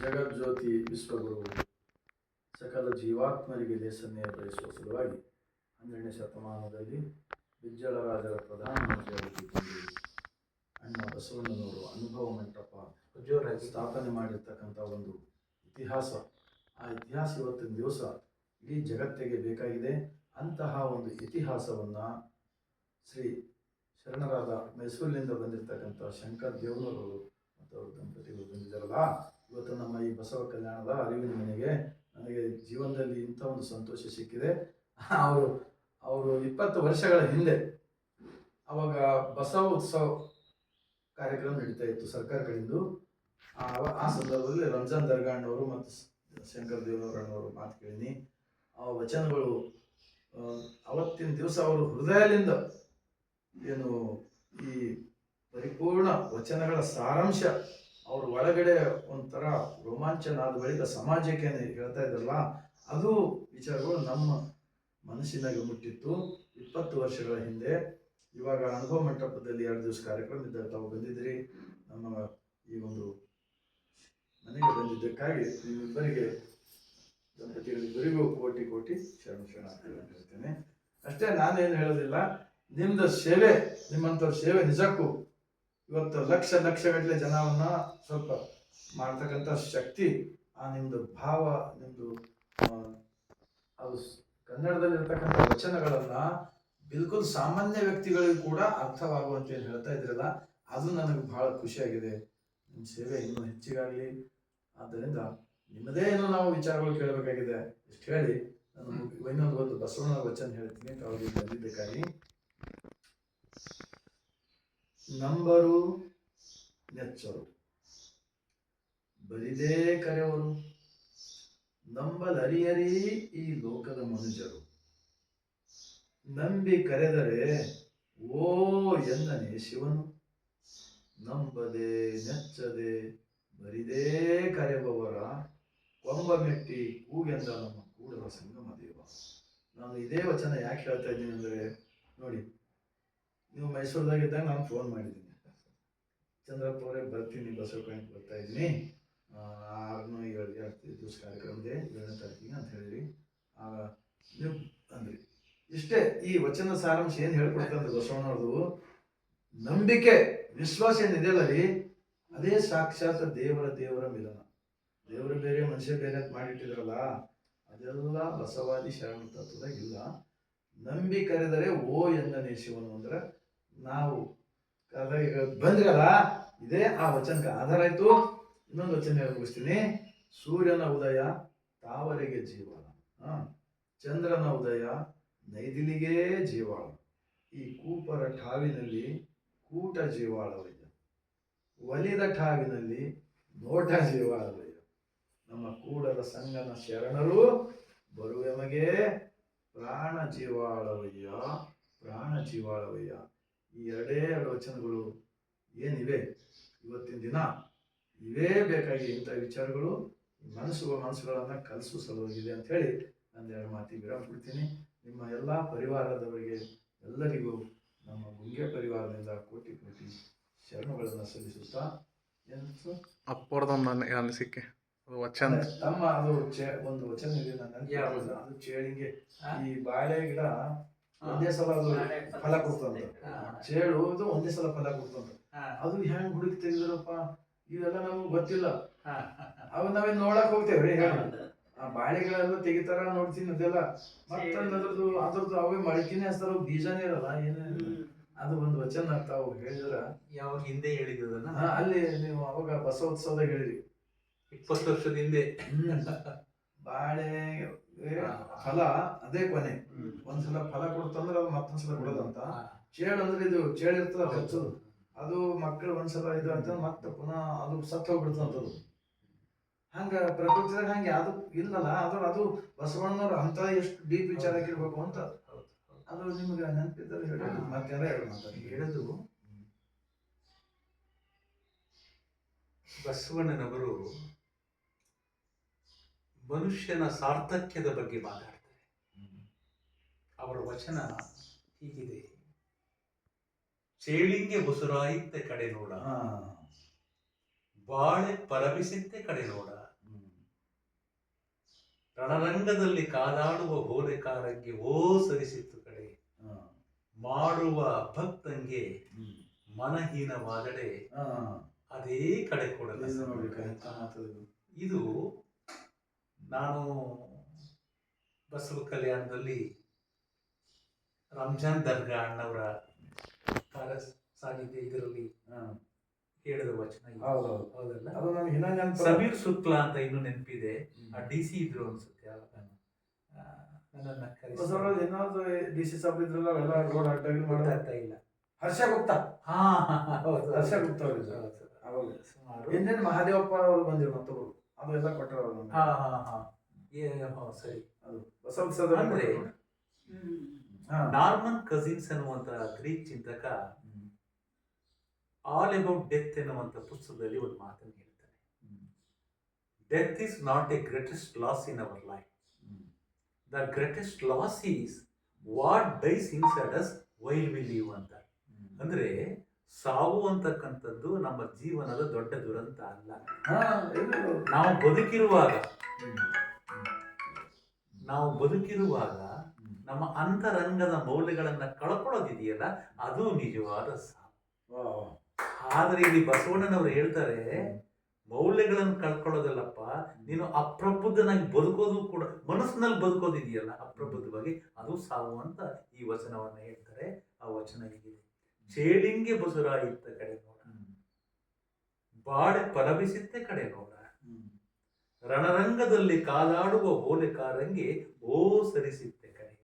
ಜಗಜ್ಯೋತಿ ವಿಶ್ವಗುರು. ಸಕಲ ಜೀವಾತ್ಮರಿಗೆ ದೇಶನ್ನೇ ಬಯಸುವ ಸಲುವಾಗಿ ಹನ್ನೆರಡನೇ ಶತಮಾನದಲ್ಲಿ ಬಿಜ್ಜಳರಾಜರ ಪ್ರಧಾನಮಂತ್ರಿಯಾಗಿದ್ದುಕೊಂಡು ಅಣ್ಣ ಬಸವಣ್ಣನವರು ಅನುಭವ ಮಂಟಪ ಜೋರಾಗಿ ಸ್ಥಾಪನೆ ಮಾಡಿರ್ತಕ್ಕಂಥ ಒಂದು ಇತಿಹಾಸ. ಆ ಇತಿಹಾಸ ಇವತ್ತಿನ ದಿವಸ ಇಡೀ ಜಗತ್ತಿಗೆ ಬೇಕಾಗಿದೆ. ಅಂತಹ ಒಂದು ಇತಿಹಾಸವನ್ನು ಶ್ರೀ ಶರಣರಾದ ಮೈಸೂರಿನಿಂದ ಬಂದಿರತಕ್ಕಂಥ ಶಂಕರ್ ದೇವನವರು ಮತ್ತು ಅವ್ರ ದಂಪತಿಗಳು ಬಂದಿದ್ದಾರಲ್ಲ ಇವತ್ತು ನಮ್ಮ ಈ ಬಸವ ಕಲ್ಯಾಣದ ಅರಿವಿನ ಮನೆಗೆ ನನಗೆ ಜೀವನದಲ್ಲಿ ಇಂಥ ಒಂದು ಸಂತೋಷ ಸಿಕ್ಕಿದೆ. ಅವರು ಅವರು ಇಪ್ಪತ್ತು ವರ್ಷಗಳ ಹಿಂದೆ ಅವಾಗ ಬಸವ ಉತ್ಸವ ಕಾರ್ಯಕ್ರಮ ನಡೀತಾ ಇತ್ತು ಸರ್ಕಾರ ಕಡೆಯಿಂದ ಆ ಸಂದರ್ಭದಲ್ಲಿ ರಂಜಾನ್ ದರ್ಗಾಣ್ಣವರು ಮತ್ತು ಶಂಕರ್ ದೇವರಣ್ಣವರು ಮಾತು ಕೇಳಿನಿ. ಆ ವಚನಗಳು ಅವತ್ತಿನ ದಿವಸ ಅವರು ಹೃದಯದಿಂದ ಏನು ಈ ಪರಿಪೂರ್ಣ ವಚನಗಳ ಸಾರಾಂಶ ಅವ್ರ ಒಳಗಡೆ ಒಂಥರ ರೋಮಾಂಚನ ಆದ ಬಳಿಕ ಸಮಾಜಕ್ಕೆ ಹೇಳ್ತಾ ಇದ್ರಲ್ಲ, ಅದು ವಿಚಾರಗಳು ನಮ್ಮ ಮನಸ್ಸಿನಾಗೆ ಮುಟ್ಟಿತ್ತು. ಇಪ್ಪತ್ತು ವರ್ಷಗಳ ಹಿಂದೆ ಇವಾಗ ಅನುಭವ ಮಂಟಪದಲ್ಲಿ ಎರಡು ದಿವಸ ಕಾರ್ಯಕ್ರಮ ಇದ್ದಾಗ ತಾವು ಬಂದಿದ್ರಿ ನಮ್ಮ ಈ ಒಂದು ಮನೆಗೆ ಬಂದಿದ್ದಕ್ಕಾಗಿ ನಿಮ್ಮಿಬ್ಬರಿಗೆ ದಂಪತಿಗಳಿಬ್ಬರಿಗೂ ಕೋಟಿ ಕೋಟಿ ಶರಣ ಶರಣ ಹೇಳ್ತೇನೆ. ಅಷ್ಟೇ ನಾನೇನು ಹೇಳೋದಿಲ್ಲ, ನಿಮ್ದು ಸೇವೆ, ನಿಮ್ಮಂಥವ್ರ ಸೇವೆ ನಿಜಕ್ಕೂ ಇವತ್ತು ಲಕ್ಷ ಲಕ್ಷಗಟ್ಟಲೆ ಜನವನ್ನ ಸ್ವಲ್ಪ ಮಾಡ್ತಕ್ಕಂಥ ಶಕ್ತಿ ಆ ನಿಮ್ಮದು ಭಾವ ನಿಮ್ಮದು ಅದು ಕನ್ನಡದಲ್ಲಿ ಇರ್ತಕ್ಕಂಥ ವಚನಗಳನ್ನ ಬಿಲ್ಕುಲ್ ಸಾಮಾನ್ಯ ವ್ಯಕ್ತಿಗಳಿಗೂ ಕೂಡ ಅರ್ಥವಾಗುವಂತೆ ಏನು ಹೇಳ್ತಾ ಇದ್ರಲ್ಲ, ಅದು ನನಗೆ ಬಹಳ ಖುಷಿಯಾಗಿದೆ. ನಿಮ್ಮ ಸೇವೆ ಇನ್ನೂ ಹೆಚ್ಚಿಗಾಗಲಿ. ಆದ್ದರಿಂದ ನಿಮ್ಮದೇ ಏನೋ ನಾವು ವಿಚಾರಗಳು ಕೇಳಬೇಕಾಗಿದೆ. ಇಷ್ಟು ಹೇಳಿ, ನಾನು ಇನ್ನೊಂದು ಒಂದು ಬಸವಣ್ಣ ವಚನ ಹೇಳ್ತೀನಿ. ತಾವು ಬಂದಿದ್ದಕ್ಕಾಗಿ. ನಂಬರು ನೆಚ್ಚರು. ಬರಿದೇ ಕರೆವರು. ನಂಬಲರಿಯರಿ ಈ ಲೋಕದ ಮನುಜರು. ನಂಬಿ ಕರೆದರೆ, ಓ ಎಂದನೆ ಶಿವನು. ನಂಬದೆ ನೆಚ್ಚದೆ, ಬರಿದೇ ಕರೆಬವರ ಕೊಂಬ ಮೆಟ್ಟಿ ಕೂಗೆಂದ ನಮ್ಮ ಕೂಡಲ ಸಂಗಮ ದೇವ. ನಾನು ಇದೇ ವಚನ ಯಾಕೆ ಹೇಳ್ತಾ ಇದ್ದೀನಿ ಅಂದರೆ, ನೋಡಿ ನೀವು ಮೈಸೂರದಾಗಿದ್ದಾಗ ನಾನು ಫೋನ್ ಮಾಡಿದ್ದೀನಿ. ಚಂದ್ರಪ್ಪ ಅವರೇ, ಬರ್ತೀನಿ ಬಸವ ಕಣಕ್ಕೆ ಬರ್ತಾ ಇದ್ದೀನಿ. ಆರನೂ ಏಳಿಗೆ ಎರಡು ದಿವಸ ಕಾರ್ಯಕ್ರಮ ಇದೆ ಏಳನೇ ತಾರೀಕಿಗೆ ಅಂತ ಹೇಳಿ ಆಗ ನೀವು ಅಂದ್ರಿ ಇಷ್ಟೇ ಈ ವಚನ ಸಾರಾಂಶ ಏನು ಹೇಳ್ಕೊಡ್ತಂದ್ರೆ ಬಸವಣ್ಣವ್ರದು ನಂಬಿಕೆ, ವಿಶ್ವಾಸ ಏನಿದೆಯಲ್ಲ ರೀ? ಅದೇ ಸಾಕ್ಷಾತ್ ದೇವರ ದೇವರ ಮಿಲನ. ದೇವರು ಬೇರೆ, ಮನುಷ್ಯ ಬೇರೆ ಅಂತ ಮಾಡಿಟ್ಟಿದ್ರಲ್ಲ, ಅದೆಲ್ಲ ಬಸವಾದಿ ಶರಣ ತತ್ವದಾಗ ಇಲ್ಲ ನಂಬಿ ಕರೆದರೆ ಓ ಎಂದನೇ ಶಿವನು ಅಂದ್ರೆ ನಾವು ಬಂದ್ರಲ್ಲ, ಇದೇ ಆ ವಚನಕ್ಕೆ ಆಧಾರ ಆಯ್ತು. ಇನ್ನೊಂದು ವಚನ ಮುಗಿಸ್ತೀನಿ. ಸೂರ್ಯನ ಉದಯ ತಾವರೆಗೆ ಜೀವಾಳ. ಚಂದ್ರನ ಉದಯ ನೈದಿಲಿಗೆ ಜೀವಾಳ. ಈ ಕೂಪರ ಠಾವಿನಲ್ಲಿ ಕೂಟ ಜೀವಾಳವಯ್ಯ ಒಲಿದ ಠಾವಿನಲ್ಲಿ ನೋಟ ಜೀವಾಳವಯ್ಯ ನಮ್ಮ ಕೂಡಲ ಸಂಗನ ಶರಣರು ಬರುವೆಮಗೆ ಪ್ರಾಣ ಜೀವಾಳವಯ್ಯ ಪ್ರಾಣ ಜೀವಾಳವಯ್ಯ. ಈ ಎರಡೇ ಎರಡು ವಚನಗಳು ಏನಿವೆ? ಇವತ್ತಿನ ದಿನ ಇವೇ ಬೇಕಾಗಿ ಇಂಥ ವಿಚಾರಗಳು ಮನಸ್ಸು ಮನಸ್ಸುಗಳನ್ನು ಕಲಿಸು ಸಲುವಾಗಿದೆ ಅಂತ ಹೇಳಿ ನಾನು ಎರಡು ಮಾತಿಗೆ ವಿರಾಮ ಕೊಡ್ತೀನಿ ನಿಮ್ಮ ಎಲ್ಲ ಪರಿವಾರದವರಿಗೆ ಎಲ್ಲರಿಗೂ ನಮ್ಮ ಗುಂಗೆ ಪರಿವಾರದಿಂದ ಕೋಟಿ ಕೋಟಿ ಶರಣಗಳನ್ನು ಸಲ್ಲಿಸುತ್ತಾ? ಅಪ್ಪರ್ದೊಂದು ನನ್ನ ಅನಿಸಿಕೆ. ಅದು ವಚನ. ತಮ್ಮ ಅದು ಚೇ- ಒಂದು ವಚನ ಇದೆ ನನ್ನ? ಅದು ಚೇಳಿಗೆ. ಈ ಬಾಳೆ ಗಿಡ ಒಂದೇ ಸಲ ಅದು ಫಲ ಕೊಡ್ತಂತ. ಚೇಳು ಅದು ಒಂದೇ ಸಲ ಫಲ ಕೊಡ್ತಂತ. ಅದು ಹೆಂಗ್ ಹುಡುಕಿ ತೆಗೆದ್ರಪ್ಪ? ಇವೆಲ್ಲ ನಮ್ಗೆ ಗೊತ್ತಿಲ್ಲ. ಅವ್ ನಾವೇನ್ ನೋಡಕ್ ಹೋಗ್ತೇವ್ರಿ ಹೇಳಿ. ಆ ಬಾಳೆಗಳೆಲ್ಲ ತೆಗಿತಾರ ನೋಡ್ತೀನಿ ಅದೆಲ್ಲ. ಮತ್ತೊಂದು ಅದ್ರದ್ದು ಅದ್ರದ್ದು ಅವೇ ಮಳಕಿನೇ ಹಸ್ತಾರ ಬೀಜನೇ ಇರಲ್ಲ ಏನೇ ಅದು ಒಂದು ವಚನ ತಾವು ಹೇಳಿದ್ರ. ಯಾವಾಗ ಹಿಂದೆ ಹೇಳಿದ್ರದನ್ನ ಅಲ್ಲಿ ನೀವು ಅವಾಗ ಬಸವೋತ್ಸವದಾಗ ಹೇಳಿರಿ. ಇಪ್ಪತ್ತು ವರ್ಷದ ಹಿಂದೆ. ಬಾಳೆ ಫಲ ಅದೇ ಕೊನೆ. ಒಂದ್ಸಲ ಫಲ ಕೊಡ್ತಂದ್ರೆ ಅದು ಮತ್ತೊಂದ್ಸಲ ಕೊಡೋದಂತ ಚೇಳು ಅಂದ್ರೆ ಇದು ಚೇಳು ಇರ್ತದ ಹಚ್ಚೋದು ಅದು ಮಕ್ಕಳು ಒಂದ್ಸಲ ಇದು ಅಂತ ಮತ್ತೆ ಪುನಃ ಅದು ಸತ್ತು ಹೋಗ್ಬಿಡ್ತಂತದು. ಹಂಗ ಪ್ರಕೃತಿದಾಗ ಹಂಗೆ ಅದು ಇಲ್ಲಲ್ಲ ಅದ್ರ ಅದು ಬಸವಣ್ಣನವ್ರು ಅಂತ ಎಷ್ಟು ಡೀಪ್ ವಿಚಾರ ಆಗಿರ್ಬೇಕು ಅಂತ. ಅದು ನಿಮ್ಗೆ ನೆನಪಿದ್ದರೆ ಹೇಳಿ ಮತ್ತೆಲ್ಲ ಹೇಳಿ ಮಾತಾಡಿ ಹೇಳಿದ್ರು ಬಸವಣ್ಣನವರು ಮನುಷ್ಯನ ಸಾರ್ಥಕ್ಯದ ಬಗ್ಗೆ ಮಾತಾಡ್ತಾರೆ. ಅವರ ವಚನ ಹೀಗಿದೆ. ಚೇಳಿಂಗೆ ಬಸುರಾಯಿತ ಕಡೆ ನೋಡ. ಬಾಳೆ ಪರಬಿಸಿತ್ತೆ ಕಡೆ ನೋಡ. ರಣರಂಗದಲ್ಲಿ ಕಾದಾಡುವ ಹೋಲೆಕಾರಕ್ಕೆ ಓ ಸರಿಸಿತ್ತು ಕಡೆ. ಮಾಡುವ ಭಕ್ತಂಗೆ ಮನಹೀನವಾದಡೆ. ಅದೇ ಕಡೆ ಕೊಡಲ ಇದು ನಾನು ಬಸವ ಕಲ್ಯಾಣದಲ್ಲಿ ರಂಜಾನ್ ದರ್ಗಾ ಅಣ್ಣವರ ಕಾರ್ಯ ಸಾಗಿದ್ದೆ ಇದರಲ್ಲಿ ಹೇಳಿದ ವಚನ ಇದು. ಹೌದಲ್ಲ? ಅದು ನಮ್ಗೆ ಇನ್ನೂ ನೆನಪು ಸಮೀರ್ ಶುಕ್ಲಾ ಅಂತ ಇನ್ನು ನೆನಪಿದೆ. ಆ ಡಿ ಸಿ ಇದ್ರು ಅನ್ಸುತ್ತೆ ಆವಾಗ ಆ, ನನ್ನನ್ನ ಕರೆಸಿ- ಬಸವರಾಜ್ ಏನಾದ್ರು ಡಿ ಸಿ ಸಾಬ್ ಇದ್ರಲ್ಲ ಅವೆಲ್ಲ ರೋಡ್ ಅಡ್ಡಾಗಿ ಮಾಡೋದು? ಗೊತ್ತಾಗ್ತಾ ಇಲ್ಲ. ಹರ್ಷ ಗುಪ್ತಾ? ಹಾ ಹೌದು ಹರ್ಷ ಗುಪ್ತಾ ಅವರು ಇದ್ರು. ಹೌದು. ಅವಾಗ. ಸುಮಾರು. ಮಹಾದೇವಪ್ಪ ಅವರು ಬಂದಿರು ಮತ್ತೊಬ್ರು? ಅದು ಎಲ್ಲ ಕೊಟ್ಟರು ಅವ್ರು ನಮ್ಗೆ. ಹಾ ಹಾ ಹಾ. ಏ ಹಾ, ಸರಿ. ಅದು ಹೊಸ ಅಂದ್ರೆ. ನಾರ್ಮನ್ ಕಸಿನ್ಸ್ ಅನ್ನುವಂತ ಗ್ರೀಕ್ ಚಿಂತಕ ಆಲ್ ಅಬೌಟ್ ಡೆತ್ ಎನ್ನುವಂತ ಪುಸ್ತಕದಲ್ಲಿ ಒಂದು ಮಾತನ್ನು ಹೇಳ್ತಾನೆ. Death is not a greatest loss in our life. The greatest loss is what dies inside us while we live ಅಂತ. ಅಂದ್ರೆ ಸಾವು ಅಂತಕ್ಕಂಥದ್ದು ನಮ್ಮ ಜೀವನದ ದೊಡ್ಡ ದುರಂತ ಅಲ್ಲ. ನಾವು ಬದುಕಿರುವಾಗ ನಾವು ಬದುಕಿರುವಾಗ ನಮ್ಮ ಅಂತರಂಗದ ಮೌಲ್ಯಗಳನ್ನ ಕಳ್ಕೊಳ್ಳೋದಿದೆಯಲ್ಲ ಅದು ನಿಜವಾದ ಸಾವು. ಆದ್ರೆ ಇಲ್ಲಿ ಬಸವಣ್ಣನವರು ಹೇಳ್ತಾರೆ ಮೌಲ್ಯಗಳನ್ನು ಕಳ್ಕೊಳ್ಳೋದಲ್ಲಪ್ಪ ನೀನು ಅಪ್ರಬುದ್ಧನಾಗಿ ಬದುಕೋದು ಕೂಡ ಮನಸ್ಸಿನಲ್ಲಿ ಬದುಕೋದಿದೆಯಲ್ಲ ಅಪ್ರಬುದ್ಧವಾಗಿ ಅದು ಸಾವು ಅಂತ ಈ ವಚನವನ್ನ ಹೇಳ್ತಾರೆ ಆ ವಚನ ಹೀಗಿದೆ. ಚೇಳಿಂಗೆ ಬಸುರಾಯಿತ್ತ ಕಡೆ ನೋಡ. ಬಾಡೆ ಪರಬಿಸಿತ್ತೆ ಕಡೆ ನೋಡ. ರಣರಂಗದಲ್ಲಿ ರಣರಂಗದಲ್ಲಿ ಓಲೆ ಕಾರಂಗೆ ಓ ಸರಿಸಿತ್ತೆ